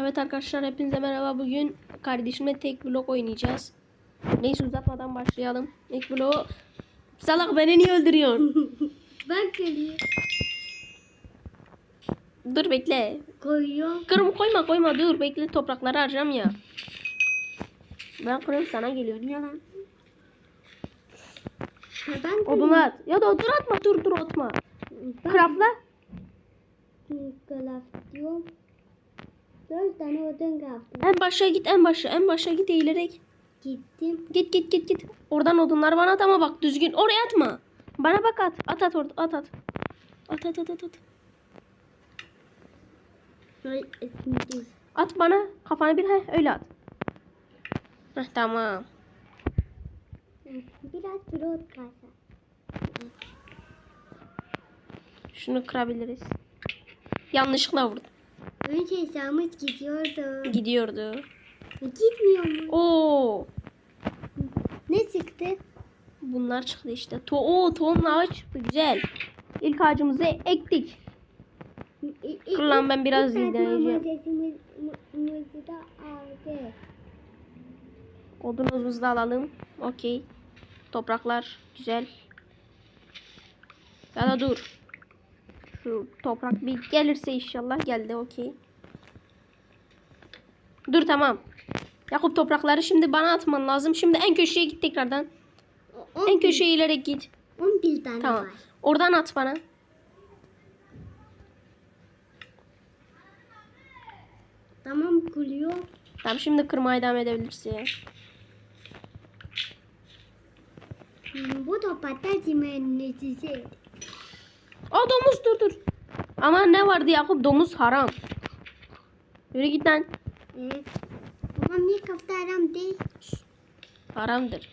Evet arkadaşlar hepinize merhaba. Bugün kardeşimle tek blok oynayacağız. Neyse uzatmadan başlayalım. İlk bloğu... Salak beni niye öldürüyorsun? Ben kırayım. dur bekle. Koyuyorum. Kırım koyma koyma dur bekle toprakları harcam ya. Ben kırıyorum sana geliyor. Niye lan? Ben. Odunu at. Ya da dur atma dur dur atma. Craftla. Craft diyorum. Dört tane odun craft. En başa git en başa en başa git eğilerek. Gittim. Git git git git. Oradan odunlar bana at ama bak düzgün. Oraya atma. Bana bak at. At at orada at at. At at at at at. At bana kafana bir he öyle at. Heh, tamam. Biraz brot kasa. Şunu kırabiliriz. Yanlışlıkla vurdum. Önce hesabımız gidiyordu. Gidiyordu. Gitmiyor mu? Oo. Ne çıktı? Bunlar çıktı işte. To Oo, tohumlu ağaç çıktı güzel. İlk ağacımızı ektik. Dur lan, ben biraz izleyeceğim. Odunumuzu da alalım. Okey. Topraklar güzel. Ya da dur. Şu toprak bir gelirse inşallah geldi okey. Dur tamam. Yakup toprakları şimdi bana atman lazım. Şimdi en köşeye git tekrardan. O- En köşeye ilerek git. 11 tane Tamam. var. Oradan at bana. Tamam kuruyor. Tamam şimdi kırmaya devam edebilirsin. Bu da patates mühendisi. Aa domuz dur dur. Ama ne vardı Yakup domuz haram. Yürü git lan. Evet. Ama bir kafta aram değil. Haramdır.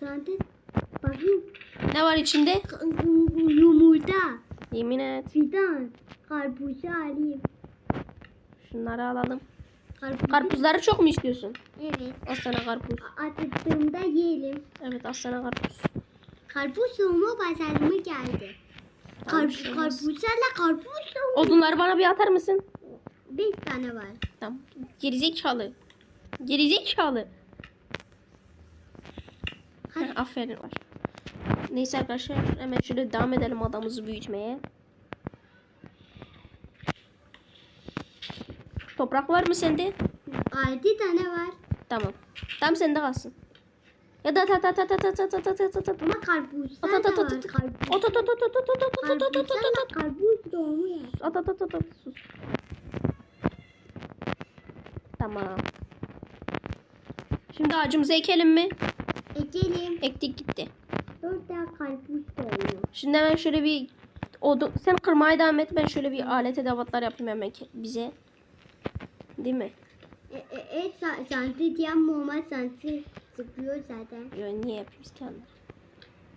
Zaten bakayım. Ne var içinde? Yumurta. Yemin et. Fidan. Karpuzu alayım. Şunları alalım. Karpuz. Karpuzları çok mu istiyorsun? Evet. Al sana karpuz. Atıktığımda yiyelim. Evet al sana karpuz. Karpuz soğuma pazarıma geldi. Tamam, Karp bir şey karpuzlarla karpuz soğuma. Odunları bana bir atar mısın? Beş tane var. Tamam. Gerizekalı. Gerizekalı. Heh, aferin var. Neyse arkadaşlar hemen şöyle devam edelim adamımızı büyütmeye. Toprak var mı sende? Altı tane var. Tamam. Tamam sende kalsın. Ya da at at at at at at at at at at at. Ama. Karpuz. At at at at at at at at at at at at at Karpuzlarla at. karpuz doğuyor. At at at at at. Sus. Tamam. Şimdi ağacımızı ekelim mi? Ekelim. Ektik gitti. Dört tane karpuz doğuyor. Şimdi hemen şöyle bir odun sen kırmaya devam et ben şöyle bir alet edevatlar yapayım hemen bize. Değil mi? E, e, evet sa- sansı diyen normal sansı sıkıyor zaten. Yo niye yapayım ki onu?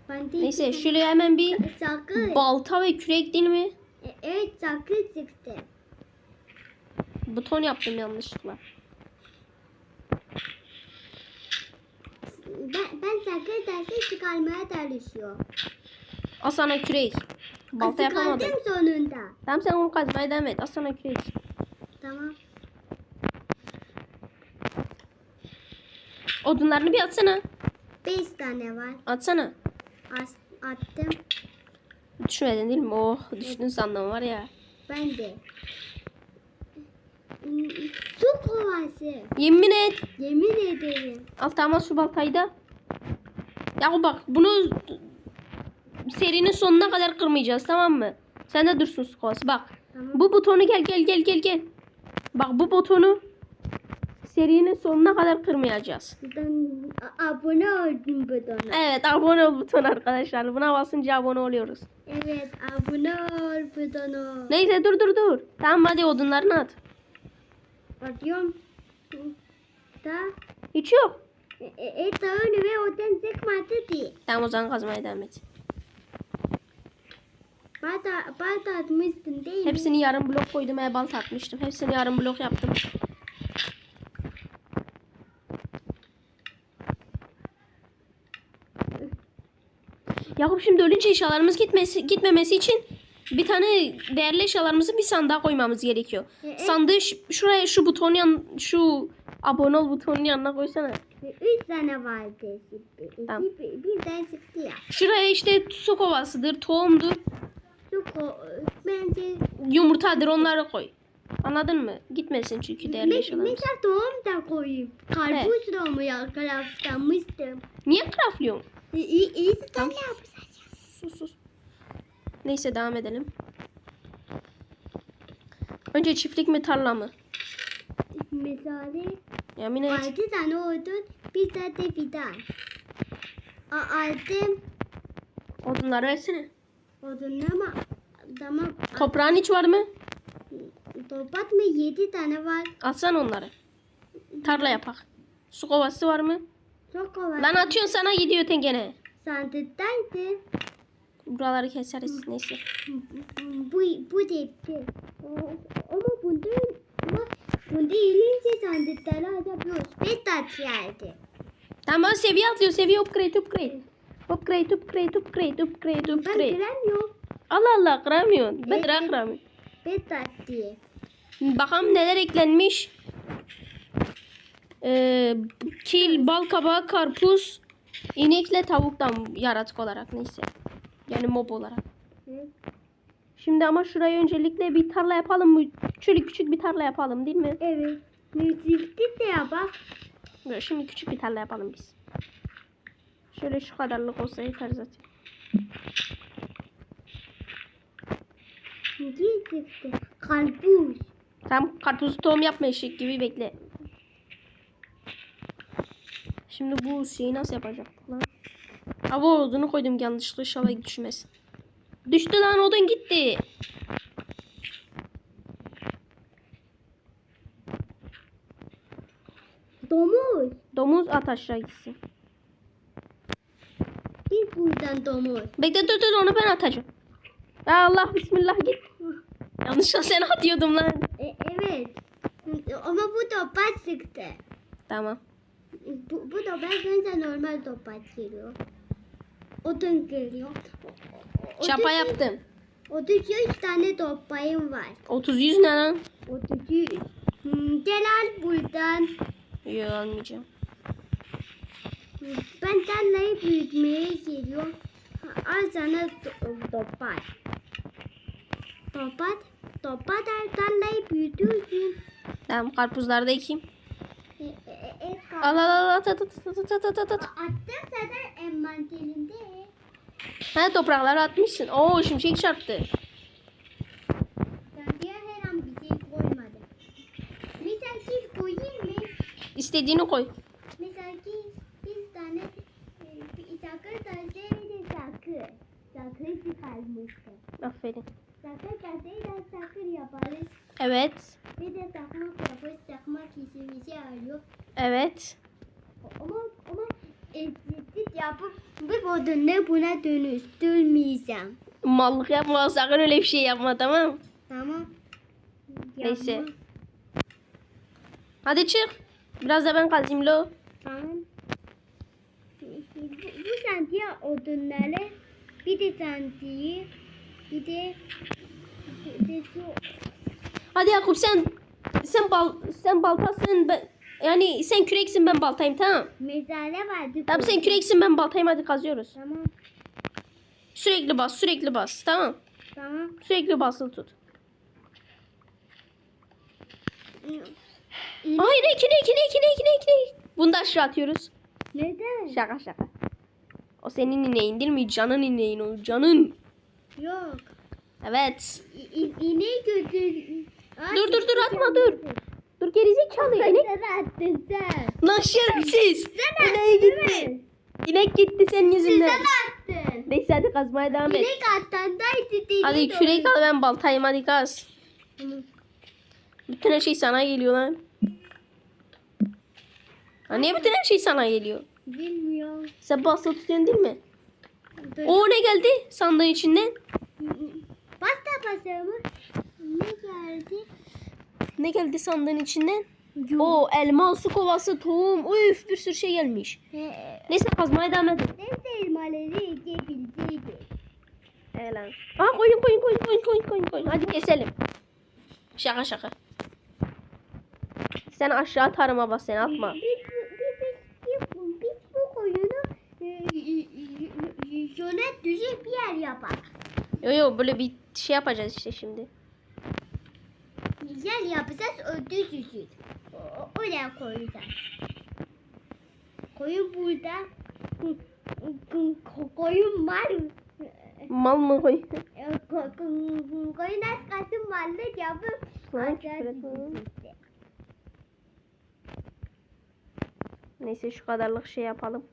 Ben de Neyse şöyle hemen bir Sakın. balta ve kürek değil mi? E, evet sakın çıktı. Buton yaptım yanlışlıkla. Ben, ben sakın dersi çıkarmaya çalışıyor. Al sana kürek. Balta yapamadım. Çıkardım sonunda. Tamam sen onu kazmaya devam et. Al sana kürek. Tamam. Odunlarını bir atsana. Beş tane var. Atsana. As, attım. Düşmedin değil mi? Oh düştün sandım var ya. Ben de. Su kovası. Yemin et. Yemin ederim. Al tamam şu baltayı da. Ya bak bunu serinin sonuna kadar kırmayacağız tamam mı? Sen de dursun su kovası. Bak Tamam. bu butonu gel gel gel gel gel. Bak bu butonu serinin sonuna kadar kırmayacağız. A- abone oldum butona. Evet abone ol butonu arkadaşlar. Buna basınca abone oluyoruz. Evet abone ol butona. Neyse dur dur dur. Tamam hadi odunlarını at. Atıyorum. Da. Hiç yok. E, e, e tabii ve odan çıkmadı diye. Tamam o zaman kazmaya devam et. Balta, balta atmıştın değil mi? Hepsini yarım blok koydum. E balta atmıştım. Hepsini yarım blok yaptım. Yakup şimdi ölünce eşyalarımız gitmesi, gitmemesi için bir tane değerli eşyalarımızı bir sandığa koymamız gerekiyor. E. Sandığı şuraya şu buton yan şu abone ol butonun yanına koysana. Üç tane vardı. Bir, Tamam. bir, birden çıktı ya. Şuraya işte su kovasıdır, tohumdur, Su ko bence yumurtadır onları koy. Anladın mı? Gitmesin çünkü değerli eşyalarımız. mesela tohum da koyayım. Karpuz tohumu ya craftlamıştım. Niye craftlıyorum? İyi iyi sen Tamam. Sus sus. Neyse devam edelim. Önce çiftlik mi tarla mı? Mesela Yemin et. altı tane odun bir tane de fidan. A- Aldım Odunları versene. odun ama tamam Toprağın hiç var mı? topat mı yedi tane var. Atsan onları. Tarla yapak. Su kovası var mı? Çok kolay. Lan atıyorsun sana gidiyor tengene. Sandıktaydı. Buraları keseriz neyse. Bu bu depti. Ama bunda ama bunda ilince sandıkları açabiliyoruz. Bir taç geldi. Tamam seviye atlıyor seviye upgrade upgrade. Upgrade upgrade upgrade upgrade Ben upgrade. giremiyorum. Allah Allah kıramıyorsun. Ben de kıramıyorum. Bir taç diye. Bakalım neler eklenmiş. Ee, kil, bal kabağı, karpuz, inekle tavuktan yaratık olarak neyse. Yani mob olarak. Şimdi ama şuraya öncelikle bir tarla yapalım mı? Şöyle küçük bir tarla yapalım değil mi? Evet. Müzikti de ya bak. Böyle şimdi küçük bir tarla yapalım biz. Şöyle şu kadarlık olsa yeter zaten. Müzik çıktı. Karpuz. Tam karpuzu tohum yapma eşek gibi bekle. Şimdi bu şeyi nasıl yapacak lan? Hava odunu koydum yanlışlıkla inşallah düşmez. Düştü lan odun gitti. Domuz. Domuz at aşağı gitsin. Git buradan domuz. Bekle dur dur onu ben atacağım. Ya Allah bismillah git. Yanlışlıkla sen atıyordum lan. E, evet. Ama bu topaç çıktı. Tamam. Bu, bu topaç önce normal topaç geliyor. Odun geliyor. O- otuz- yaptım. 33 tane topayım var. 30 100 ne lan? 33. Hmm, gel al buradan. Yok almayacağım. Ben tarlayı büyütmeye geliyorum. Al sana topaç. Topaç. Topaç al tarlayı büyütüyorsun. Tamam karpuzları da ekeyim. E, e, e, e, Al al al at at at at at at at at. Attım zaten envanterinde. Ha toprakları atmışsın. Oo şimşek çarptı. Ben diye her an bir şey koymadım. Mesela ki koyayım mı? İstediğini koy. Mesela ki bir tane e, bir sakır taşı bir sakır. Sakır çıkarmıştı. Aferin. Yaparız. Evet. Bir de takmak yaparız. Takmak işimizi arıyor. Evet. Ama ama eskitik yapıp bir odunu buna dönüştürmeyeceğim. Mallık yapma sakın öyle bir şey yapma tamam? Tamam. Neyse. Yapma. Hadi çık. Biraz da ben kazayım lo. Tamam. Bu, bu santiye odunları bir de santiyi bir de bir de şu Hadi Yakup sen sen bal sen baltasın ben yani sen küreksin ben baltayım tamam. mezare vardı. Tamam sen küreksin ben baltayım hadi kazıyoruz. Tamam. Sürekli bas sürekli bas tamam. Tamam. Sürekli basılı tut. İyi. Ay inek inek inek inek inek inek. Bunu da aşağı atıyoruz. Neden? Şaka şaka. O senin ineğin değil mi? Canın ineğin o canın. Yok. Evet. İ- İneği götür. Dur, dur, dur, atma, dur. Dur gerizekalı inek. Sen attın sen. Lan şerefsiz. Sen İneği attın, gitti. İnek gitti senin yüzünden. Sen attın. Neyse hadi kazmaya devam et. İnek attandaydı değil. Hadi kürek al ben baltayım hadi kaz. Bütün her şey sana geliyor lan. Ha, niye bütün her şey sana geliyor? Bilmiyorum. Sen basılı tutuyorsun değil mi? O ne geldi sandığın içinden? Pasta pasta mı? Ne geldi? Ne geldi sandığın içinden? Yok. O elma, su kovası, tohum, üf bir sürü şey gelmiş. He, Neyse kazmaya devam. Sen de elmaları yiyebilseydin. He lan. Aa koyun koyun koyun koyun koyun koyun koyun. Hadi keselim. Şaka şaka. Sen aşağı atarım baba sen atma. Biz, biz, biz, biz, biz bu koyunu e, şöyle düzgün bir yer yapak. Yo yo böyle bir şey yapacağız işte şimdi. Yer yapacağız o düz düzgün. O- Oraya koyacağız. Koyun burada. Ko- ko- Koyun var. Mal mı koy? E, ko- ko- Koyun az kalsın varlık yapıp. Neyse şu kadarlık şey yapalım.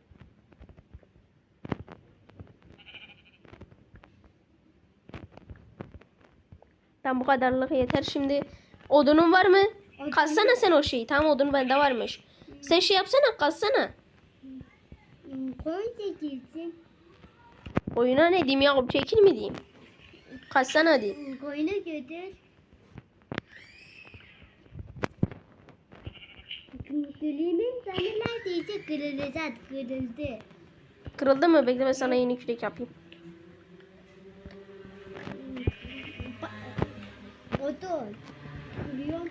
Tam bu kadarlık yeter. Şimdi odunun var mı? Odun Katsana sen o şeyi. Tamam odun bende varmış. Sen şey yapsana katsana. Hmm, Koyun çekilsin. Oyuna ne diyeyim ya? Çekil mi diyeyim? Katsana hadi. Koyunu götür. Gülümün canı neredeyse kırılacak, kırıldı. Kırıldı mı? Bekle ben sana yeni kürek yapayım. Odun. Kırıyorum.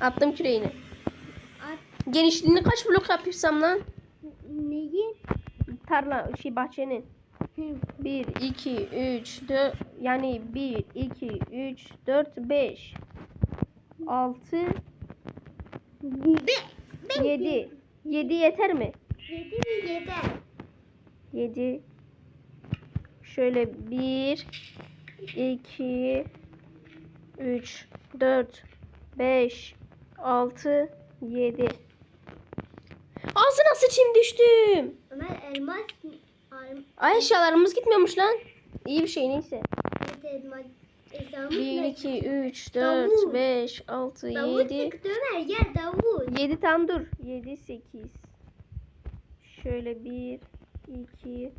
Attım küreğini. At Genişliğini kaç blok yapırsam lan? neyi? Tarla şey bahçenin. Hı. 1, 2, 3, 4 yani 1, 2, 3, 4, 5, 6, Be, ben 7. 7 yeter mi? Yedi mi yeter? 7. Şöyle 1, 2, 3, 4, 5, 6, 7. Ağzına sıçayım düştüm. Ömer elmas Ay eşyalarımız gitmiyormuş lan. İyi bir şey neyse. elmas Esamız 1, ne? 2, 3, Davul. 4, 5, 6, Davul 7. çıktı Ömer gel davul. 7 tam dur. 7, 8. Şöyle 1, 2,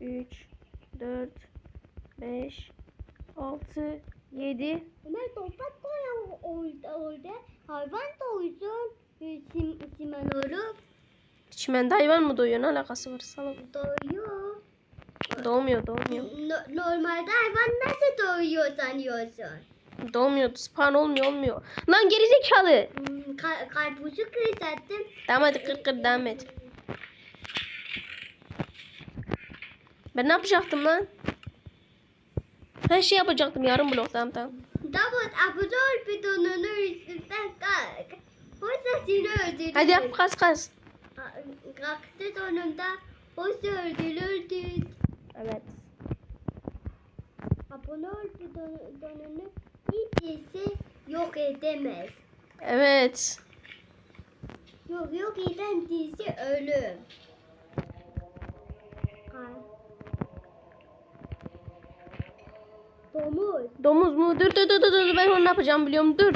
3, 4, 5, 6, 7. Ömer toprak koy orada orada. Hayvan doysun. e, Sim, simen olup Çimende hayvan mı doyuyor? Ne alakası var? Salak. doyuyor. Doğmuyor, doğmuyor. No- normalde hayvan nasıl doyuyor sanıyorsun? Doğmuyor. Spawn olmuyor, olmuyor. Lan gerizekalı. Hmm, ka- karpuzu kırsattım. Tamam hadi kır kır devam et. Ben ne yapacaktım lan? Her şey yapacaktım yarım blok tamam tamam. Davut abdol bidonunu üstünden kalk. Oysa seni öldürür. Hadi yap kas kas. Kalktı sonunda. Oysa. Evet. Abdol bidonunu hiçbirisi yok edemez. Evet. Yok yok eden dizi ölüm. Kal- Domuz. Domuz mu? Dur dur dur dur. Ben onu ne yapacağım biliyorum. Dur.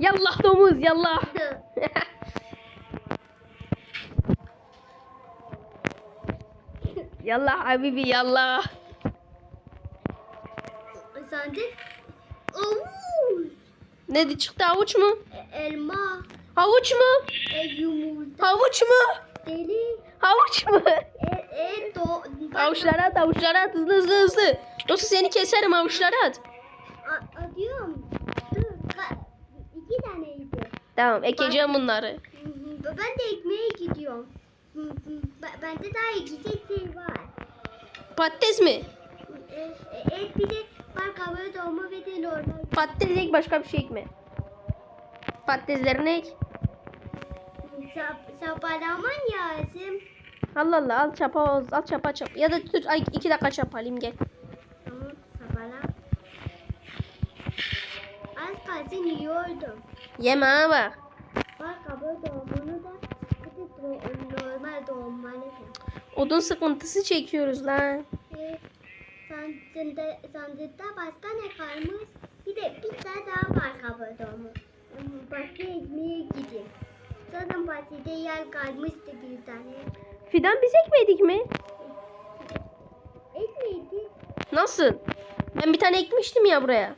Yallah domuz yallah. yallah habibi yallah. Sandık. Avuz. Ne çıktı havuç mu? E- Elma. Havuç mu? E, yumurta. Havuç mu? Deli. Havuç mu? E, e, do, at havuçlara at hızlı hızlı hızlı. Yoksa seni keserim havuçlara at. A- atıyorum. Dur. Ka- iki taneydi. Tamam ekeceğim bunları. Hı hı, Ben de ekmeğe gidiyorum. Ben- Bende daha ekecek şey var. Patates mi? E, e, bir de var kabağı dolma ve de normal. Patates ek başka bir şey ekme. Patateslerini ek. Sap, sapalaman lazım. Allah Allah al çapa al çapa çapa. Ya da dur ay iki dakika çapa alayım gel. Az kalsın yiyordum. Yeme ha bak. Kabağı dolmanı da normal dolmanı da. Odun sıkıntısı çekiyoruz lan. E, sandıkta, sandıkta başka ne kalmış? Bir de bir tane daha var kabağı dolma. Hmm, Başka ekmeğe gideyim. Zaten bahçede yer kalmıştı bir tane. Fidan biz ekmedik mi? Ekmeydi. Nasıl? Ben bir tane ekmiştim ya buraya.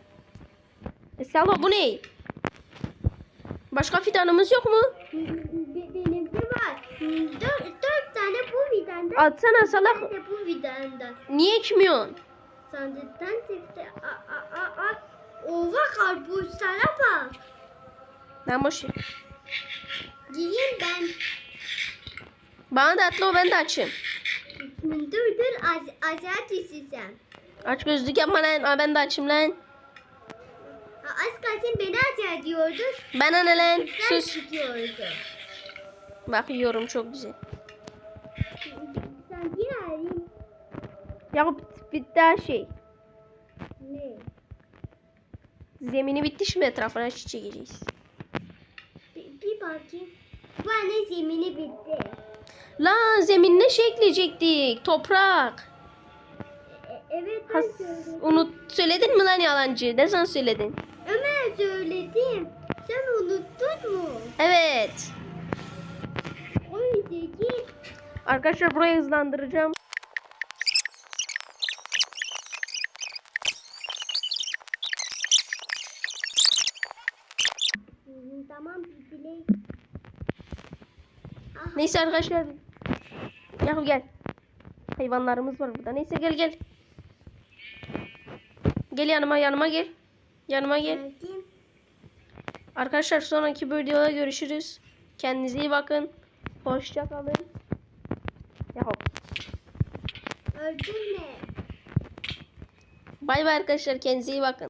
E Salva bu ne? Başka fidanımız yok mu? Be- Benimki var. Dört, dört tane bu de Atsana salak. De bu videomda. Niye içmiyorsun? Sandıktan çıktı. A, a, a, a. Ova karpuzlara bak. Ben boş ver. Giyeyim ben. Bana da atla o ben de açayım. Dur dur az, aşağı düşeceğim. Aç gözlük yapma lan. Aa, ben de açayım lan. Ha, Az kalsın beni aşağı diyordun. Bana ne lan? Sen Sus. çıkıyordun. Bak yiyorum çok güzel. Sen yine arayayım. Yakup bitti her şey. Ne? Zemini bitti şimdi etrafına çiçek çekeceğiz. Bir, bir bakayım. Bu anne zemini bitti. Lan zeminine şey ekleyecektik. Toprak. E, evet ben Has, söyledim. unut söyledin mi lan yalancı? Ne zaman söyledin? Ömer söyledim. Sen unuttun mu? Evet. O yüzden. Arkadaşlar burayı hızlandıracağım. Hı, Tamam bile. Neyse arkadaşlar. Yahu gel. Hayvanlarımız var burada. Neyse gel gel. Gel yanıma yanıma gel. Yanıma gel. Arkadaşlar sonraki videoda görüşürüz. Kendinize iyi bakın. Hoşça kalın. Yahu. Öldün mü? Bay bay arkadaşlar kendinize iyi bakın.